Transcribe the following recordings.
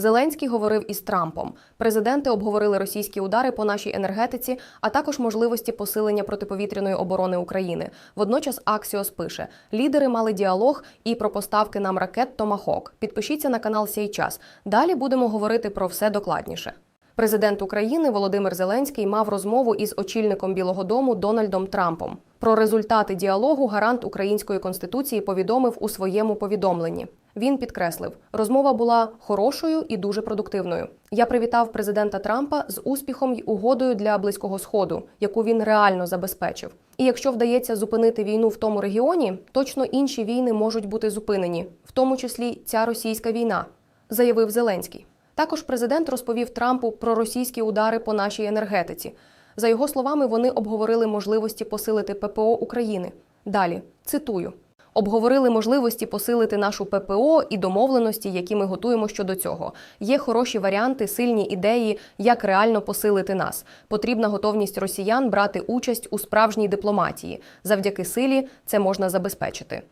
Зеленський говорив із Трампом. Президенти обговорили російські удари по нашій енергетиці, а також можливості посилення протиповітряної оборони України. Водночас Аксіос пише: лідери мали діалог і про поставки нам ракет Томахок. Підпишіться на канал Сей час. Далі будемо говорити про все докладніше. Президент України Володимир Зеленський мав розмову із очільником Білого Дому Дональдом Трампом. Про результати діалогу гарант української конституції повідомив у своєму повідомленні. Він підкреслив, розмова була хорошою і дуже продуктивною. Я привітав президента Трампа з успіхом й угодою для близького сходу, яку він реально забезпечив. І якщо вдається зупинити війну в тому регіоні, точно інші війни можуть бути зупинені, в тому числі ця російська війна, заявив Зеленський. Також президент розповів Трампу про російські удари по нашій енергетиці. За його словами, вони обговорили можливості посилити ППО України. Далі цитую: обговорили можливості посилити нашу ППО і домовленості, які ми готуємо щодо цього. Є хороші варіанти, сильні ідеї, як реально посилити нас. Потрібна готовність росіян брати участь у справжній дипломатії. Завдяки силі це можна забезпечити.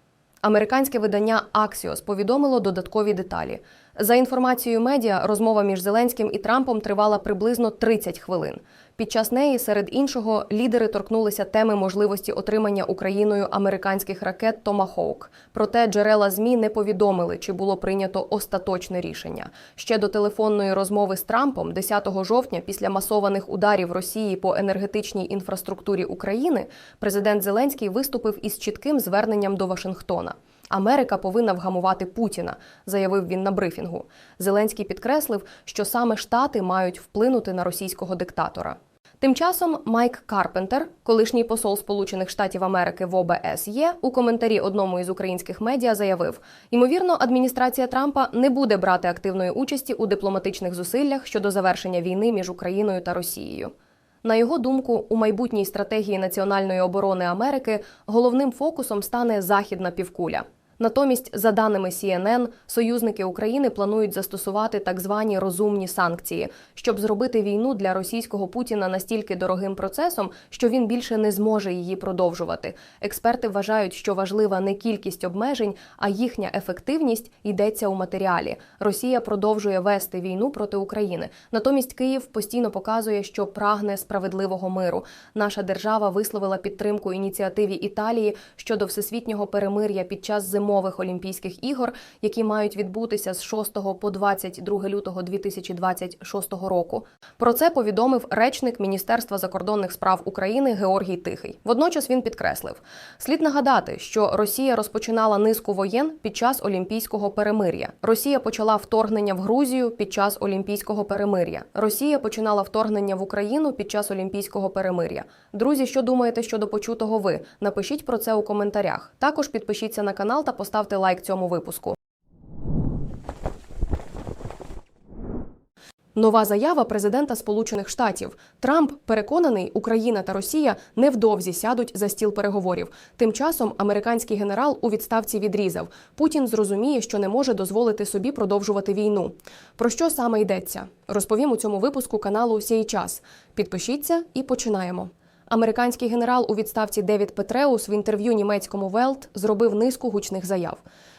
Американське видання Axios повідомило додаткові деталі. За інформацією медіа, розмова між Зеленським і Трампом тривала приблизно 30 хвилин. Під час неї, серед іншого, лідери торкнулися теми можливості отримання Україною американських ракет Томахоук. Проте джерела змі не повідомили, чи було прийнято остаточне рішення. Ще до телефонної розмови з Трампом, 10 жовтня, після масованих ударів Росії по енергетичній інфраструктурі України, президент Зеленський виступив із чітким зверненням до Вашингтона. Америка повинна вгамувати Путіна, заявив він на брифінгу. Зеленський підкреслив, що саме Штати мають вплинути на російського диктатора. Тим часом Майк Карпентер, колишній посол Сполучених Штатів Америки в ОБСЄ, у коментарі одному із українських медіа заявив: ймовірно, адміністрація Трампа не буде брати активної участі у дипломатичних зусиллях щодо завершення війни між Україною та Росією. На його думку, у майбутній стратегії національної оборони Америки головним фокусом стане західна півкуля. Натомість, за даними CNN, союзники України планують застосувати так звані розумні санкції, щоб зробити війну для російського Путіна настільки дорогим процесом, що він більше не зможе її продовжувати. Експерти вважають, що важлива не кількість обмежень, а їхня ефективність йдеться у матеріалі. Росія продовжує вести війну проти України. Натомість Київ постійно показує, що прагне справедливого миру. Наша держава висловила підтримку ініціативі Італії щодо всесвітнього перемир'я під час зимових Олімпійських ігор, які мають відбутися з 6 по 22 лютого 2026 року. Про це повідомив речник Міністерства закордонних справ України Георгій Тихий. Водночас він підкреслив: слід нагадати, що Росія розпочинала низку воєн під час Олімпійського перемир'я. Росія почала вторгнення в Грузію під час Олімпійського перемир'я. Росія починала вторгнення в Україну під час Олімпійського перемир'я. Друзі, що думаєте щодо почутого ви? Напишіть про це у коментарях. Також підпишіться на канал та поставте лайк цьому випуску. Нова заява президента Сполучених Штатів Трамп переконаний, Україна та Росія невдовзі сядуть за стіл переговорів. Тим часом американський генерал у відставці відрізав. Путін зрозуміє, що не може дозволити собі продовжувати війну. Про що саме йдеться? Розповім у цьому випуску каналу «Сій час». Підпишіться і починаємо. Американський генерал у відставці Девід Петреус в інтерв'ю німецькому Велт зробив низку гучних заяв.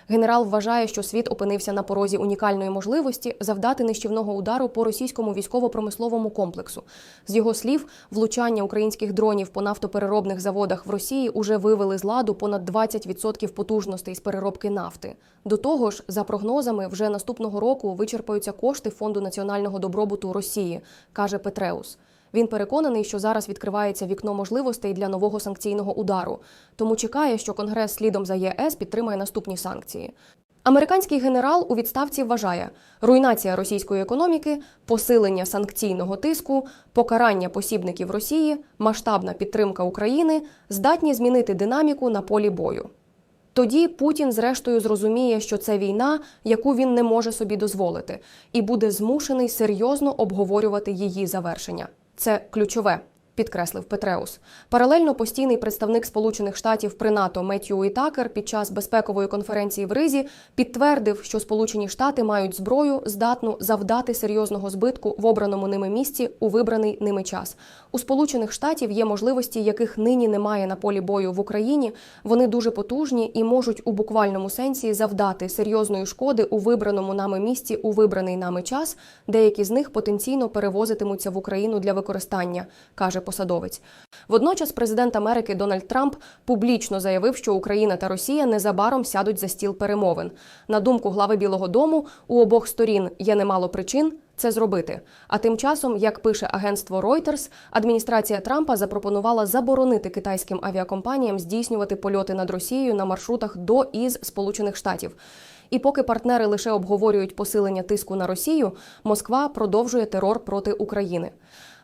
Генерал вважає, що світ опинився на порозі унікальної можливості завдати нищівного удару по російському військово-промисловому комплексу. З його слів, влучання українських дронів по нафтопереробних заводах в Росії уже вивели з ладу понад 20% потужностей з переробки нафти. До того ж, за прогнозами, вже наступного року вичерпаються кошти фонду національного добробуту Росії, каже Петреус. Він переконаний, що зараз відкривається вікно можливостей для нового санкційного удару, тому чекає, що Конгрес слідом за ЄС підтримає наступні санкції. Американський генерал у відставці вважає руйнація російської економіки, посилення санкційного тиску, покарання посібників Росії, масштабна підтримка України здатні змінити динаміку на полі бою. Тоді Путін, зрештою, зрозуміє, що це війна, яку він не може собі дозволити, і буде змушений серйозно обговорювати її завершення. Це ключове. підкреслив Петреус. Паралельно постійний представник Сполучених Штатів при НАТО Меттью Ітакер під час безпекової конференції в Ризі підтвердив, що Сполучені Штати мають зброю, здатну завдати серйозного збитку в обраному ними місці у вибраний ними час. У Сполучених Штатів є можливості, яких нині немає на полі бою в Україні. Вони дуже потужні і можуть у буквальному сенсі завдати серйозної шкоди у вибраному нами місці у вибраний нами час. Деякі з них потенційно перевозитимуться в Україну для використання, каже посадовець. Водночас президент Америки Дональд Трамп публічно заявив, що Україна та Росія незабаром сядуть за стіл перемовин. На думку глави Білого Дому, у обох сторін є немало причин. Це зробити. А тим часом, як пише агентство Reuters, адміністрація Трампа запропонувала заборонити китайським авіакомпаніям здійснювати польоти над Росією на маршрутах до із Сполучених Штатів. І поки партнери лише обговорюють посилення тиску на Росію, Москва продовжує терор проти України.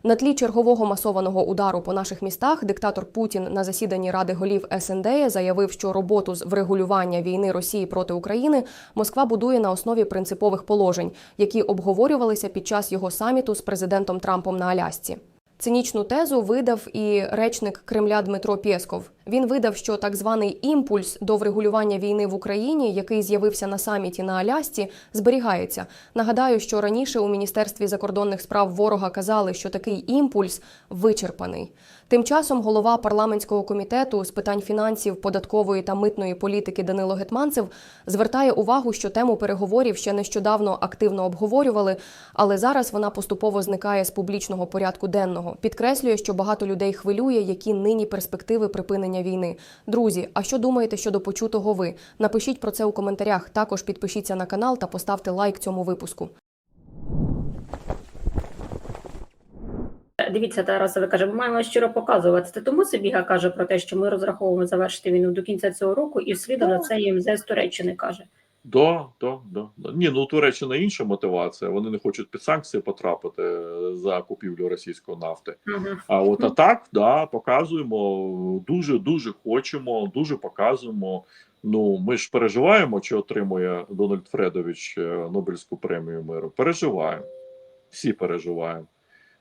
На тлі чергового масованого удару по наших містах диктатор Путін на засіданні Ради голів СНД заявив, що роботу з врегулювання війни Росії проти України Москва будує на основі принципових положень, які обговорювалися під час його саміту з президентом Трампом на Алясці. Цинічну тезу видав і речник Кремля Дмитро Пєсков. Він видав, що так званий імпульс до врегулювання війни в Україні, який з'явився на саміті на Алясці, зберігається. Нагадаю, що раніше у міністерстві закордонних справ ворога казали, що такий імпульс вичерпаний. Тим часом голова парламентського комітету з питань фінансів, податкової та митної політики Данило Гетманцев звертає увагу, що тему переговорів ще нещодавно активно обговорювали, але зараз вона поступово зникає з публічного порядку денного. Підкреслює, що багато людей хвилює, які нині перспективи припинення війни. Друзі, а що думаєте щодо почутого ви? Напишіть про це у коментарях. Також підпишіться на канал та поставте лайк цьому випуску. Дивіться, Тарасове каже, ми маємо щиро показувати. Це тому Сибіга каже про те, що ми розраховуємо завершити війну до кінця цього року, і вслідом на це МЗ з Туреччини каже. Да, да, да. Ні, ну у Туреччини інша мотивація. Вони не хочуть під санкції потрапити за купівлю російської нафти. Ага. А от а так, да, показуємо дуже, дуже хочемо, дуже показуємо. Ну, ми ж переживаємо, чи отримує Дональд Фредович е, Нобелівську премію миру. Переживаємо. Всі переживаємо.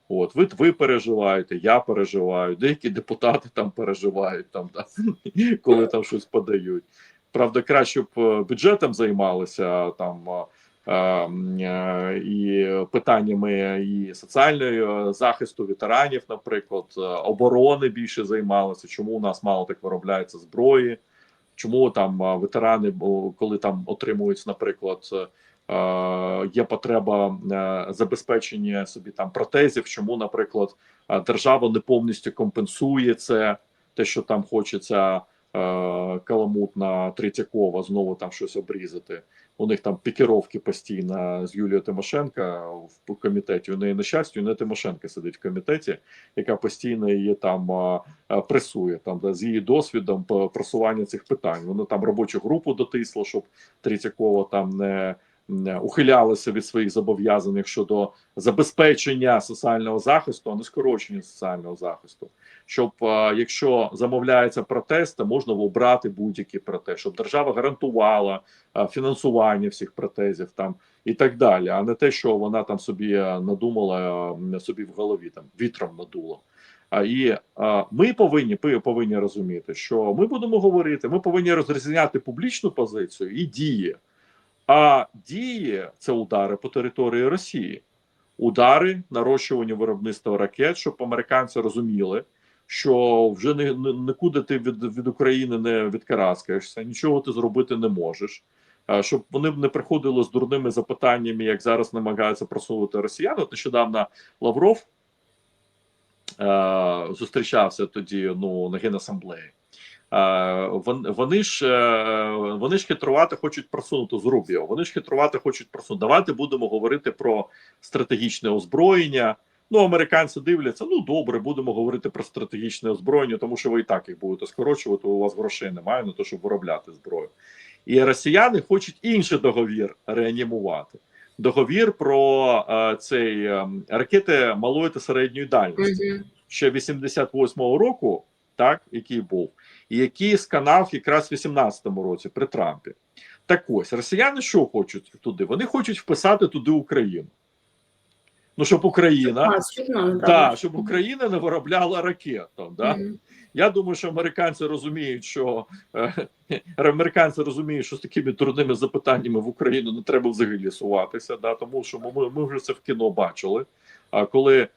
От, ви, ви переживаєте, я переживаю, деякі депутати там переживають, там, да, коли там щось подають. Правда, краще б е, бюджетом займалися там е, е, і питаннями і соціального захисту ветеранів, наприклад, оборони більше займалися. Чому у нас мало так виробляється зброї? Чому там ветерани, коли там отримують, наприклад, є потреба забезпечення собі там протезів? Чому, наприклад, держава не повністю компенсує це, те, що там хочеться е, каламут Третьякова знову там щось обрізати. У них там пікіровки постійно з Юлією Тимошенко в комітеті. У неї на щастя, у Тимошенко сидить в комітеті, яка постійно її там а, а, пресує там да, з її досвідом просування цих питань. Вона там робочу групу дотисла, щоб Третьякова там не. Не Ухилялися від своїх зобов'язань щодо забезпечення соціального захисту, а не скорочення соціального захисту щоб е, якщо замовляється протест, то можна обрати будь-який протест, щоб держава гарантувала е, фінансування всіх протезів там і так далі, а не те, що вона там собі е, надумала е, собі в голові там вітром надуло. А і е, ми повинні повинні розуміти, що ми будемо говорити, ми повинні розрізняти публічну позицію і дії. А дії це удари по території Росії, удари нарощування виробництва ракет, щоб американці розуміли що вже не, не нікуди ти від, від України не відкараскаєшся, нічого ти зробити не можеш. Щоб вони не приходили з дурними запитаннями, як зараз намагаються просувати росіяни. От нещодавно Лавров е, зустрічався тоді ну, на генасамблеї. Е, вон, вони ж е, вони ж хитрувати хочуть просунути з Рубіо. Вони ж хитрувати хочуть просунути. Давайте будемо говорити про стратегічне озброєння. Ну, американці дивляться, ну добре, будемо говорити про стратегічне озброєння, тому що ви і так їх будете скорочувати. У вас грошей немає на те, щоб виробляти зброю. І росіяни хочуть інший договір реанімувати. Договір про е, цей е, ракети малої та середньої дальності ще 88-го року, так який був, і який сканав якраз в 18-му році при Трампі. Так ось росіяни що хочуть туди? Вони хочуть вписати туди Україну. Ну щоб Україна, щоб да. да, щоб Україна не виробляла ракет. Там, да? Мгм. Я думаю, що американці розуміють, що е, американці розуміють, що з такими дурними запитаннями в Україну не треба взагалі суватися, да, тому що ми, ми вже це в кіно бачили. А коли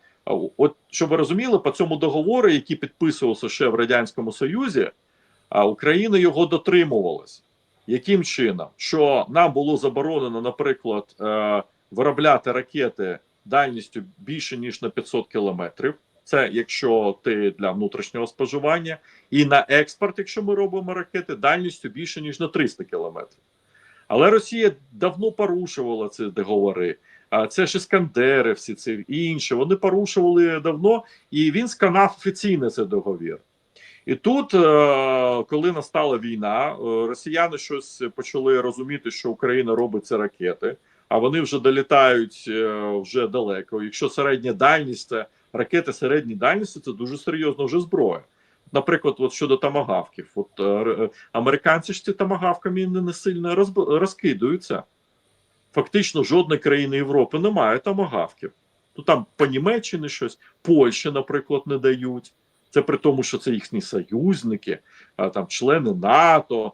от щоб ви розуміли, по цьому договору, який підписувався ще в радянському Союзі, а Україна його дотримувалась. Яким чином? Що нам було заборонено, наприклад, е, виробляти ракети дальністю більше ніж на 500 кілометрів. Це якщо ти для внутрішнього споживання, і на експорт, якщо ми робимо ракети, дальністю більше ніж на 300 кілометрів. Але Росія давно порушувала ці договори. А це ж іскандери, всі ці інші. Вони порушували давно, і він сканав офіційно цей договір. І тут, е, коли настала війна, е, росіяни щось почали розуміти, що Україна робить ці ракети, а вони вже долітають е, вже далеко. Якщо середня дальність, це ракети середньої дальності, це дуже серйозна вже зброя. Наприклад, от щодо тамагавків, от американці ж ці тамагавками не, сильно розб- розкидаються. Фактично, жодної країни Європи немає тамагавків. Ну там по Німеччині щось, Польщі, наприклад, не дають. Це при тому, що це їхні союзники, там члени НАТО,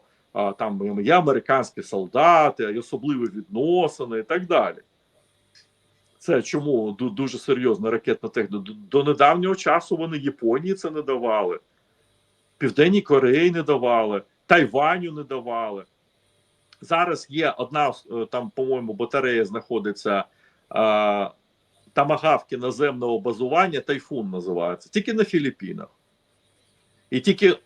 там є американські солдати, і особливі відносини і так далі. Це чому дуже серйозна ракетна техніка. До, недавнього часу вони Японії це не давали, Південній Кореї не давали, Тайваню не давали. Зараз є одна е, там, по-моєму, батарея знаходиться тамагавки наземного базування, тайфун називається, тільки на Філіппінах. І тільки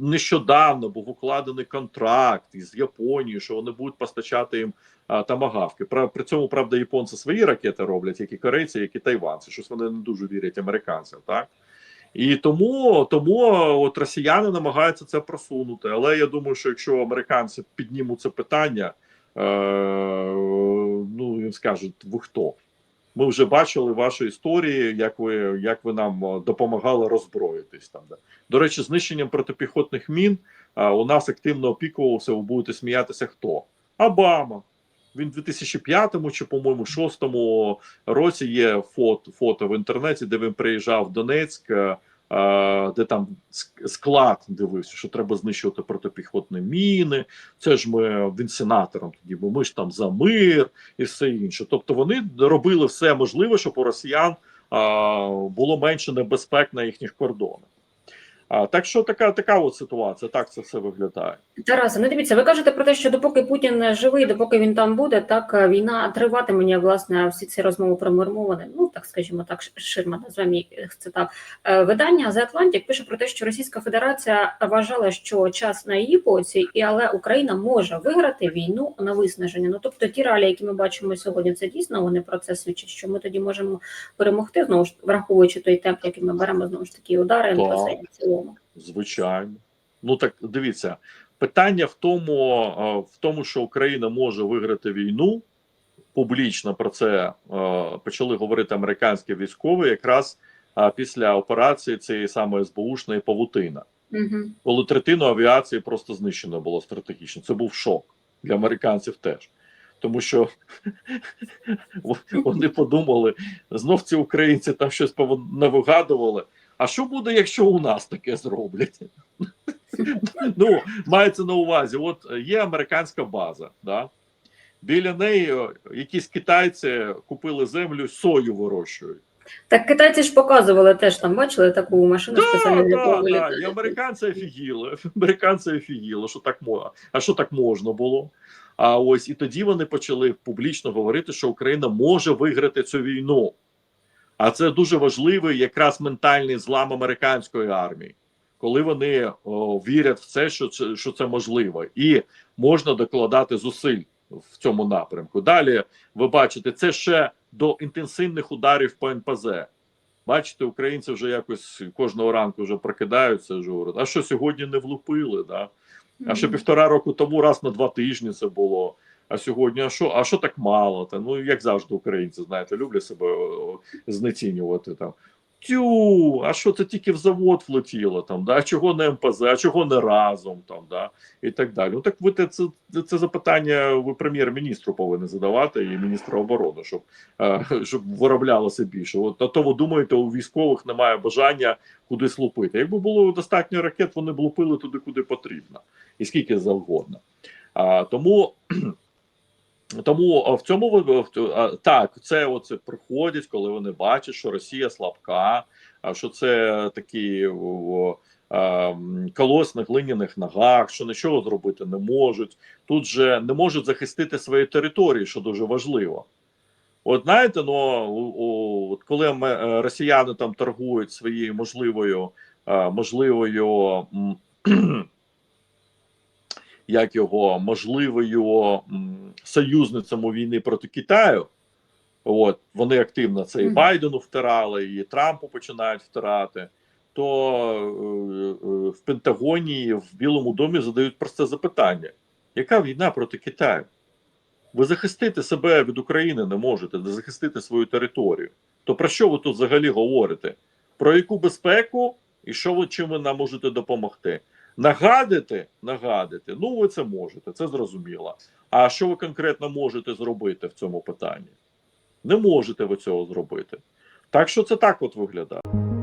нещодавно був укладений контракт із Японією, що вони будуть постачати їм а, тамагавки. При, цьому, правда, японці свої ракети роблять, як і корейці, як і тайванці. Щось вони не дуже вірять американцям, так? І тому, тому от росіяни намагаються це просунути. Але я думаю, що якщо американці піднімуть це питання, е, ну їм скажуть, ви хто? Ми вже бачили ваші історії, як ви як ви нам е, допомагали роззброїтись там. Да. До речі, знищенням протипіхотних мін а, у нас активно опікувався. Ви будете сміятися, хто? Обама. Він в 2005 чи, по-моєму, 2006 році є фото, фото в інтернеті, де він приїжджав в Донецьк, е, е, де там склад дивився, що треба знищувати протипіхотні міни. Це ж ми він сенатором тоді, бо ми ж там за мир і все інше. Тобто вони робили все можливе, щоб у росіян було менше небезпек на їхніх кордонах. А, так що така, така от ситуація, так це все виглядає. Тарасе, ну дивіться, ви кажете про те, що допоки Путін живий, допоки він там буде, так е, війна триватиме. Мені, власне, всі ці розмови про мирмоване, ну так скажімо так, ширма назвемо їх це так. Е, Видання The Atlantic пише про те, що Російська Федерація вважала, що час на її боці, і але Україна може виграти війну на виснаження. Ну тобто ті реалії, які ми бачимо сьогодні, це дійсно вони про це свідчать, що ми тоді можемо перемогти, знову ж враховуючи той темп, який ми беремо знову ж таки удари на цілому. Звичайно. Ну так дивіться, питання в тому, в тому, що Україна може виграти війну. Публічно про це почали говорити американські військові, якраз після операції цієї самої СБУшної павутина, Угу. коли третину авіації просто знищено було стратегічно. Це був шок для американців теж. Тому що вони подумали, знов ці українці там щось навигадували. А що буде, якщо у нас таке зроблять? ну, мається на увазі, от є американська база, да? біля неї е, якісь китайці купили землю, сою вирощують. Так китайці ж показували теж там, бачили таку машину спеціально Да, для да, да. І американці офігіли. Американці офігіли, що так можна. А що так можна було? А ось і тоді вони почали публічно говорити, що Україна може виграти цю війну. А це дуже важливий якраз ментальний злам американської армії, коли вони о, вірять в це, що це, що це можливо, і можна докладати зусиль в цьому напрямку. Далі ви бачите, це ще до інтенсивних ударів по НПЗ. Бачите, українці вже якось кожного ранку вже прокидаються, вже говорять, а що сьогодні не влупили? Да? А ще півтора року тому раз на два тижні це було. А сьогодні, а що, а що так мало? Та ну як завжди, українці знаєте, люблять себе знецінювати там. Тю, а що це тільки в завод влетіло там, да? чого не МПЗ, а чого не разом там, да? і так далі. Ну так ви це, це запитання ви прем'єр-міністру повинні задавати і міністру оборони, щоб, е, щоб вироблялося більше. От а то ви думаєте, у військових немає бажання кудись лупити. Якби було достатньо ракет, вони б лупили туди, куди потрібно, і скільки завгодно. А, тому. Тому в цьому так, це оце приходять, коли вони бачать, що Росія слабка, а що це такі колос на глиняних ногах, що нічого зробити не можуть. Тут же не можуть захистити свої території, що дуже важливо. От знаєте, ну от коли ми, е, росіяни там торгують своєю можливою, можливою як його можливою м, союзницям у війни проти Китаю. От вони активно це і Байдену втирали, і Трампу починають втирати. То е, е, в Пентагоні, в Білому домі задають просте запитання: яка війна проти Китаю? Ви захистити себе від України не можете, не захистити свою територію. То про що ви тут взагалі говорите? Про яку безпеку і що ви чим ви нам можете допомогти? Нагадити, нагадити, ну ви це можете, це зрозуміло. А що ви конкретно можете зробити в цьому питанні? Не можете ви цього зробити. Так що це так от виглядає.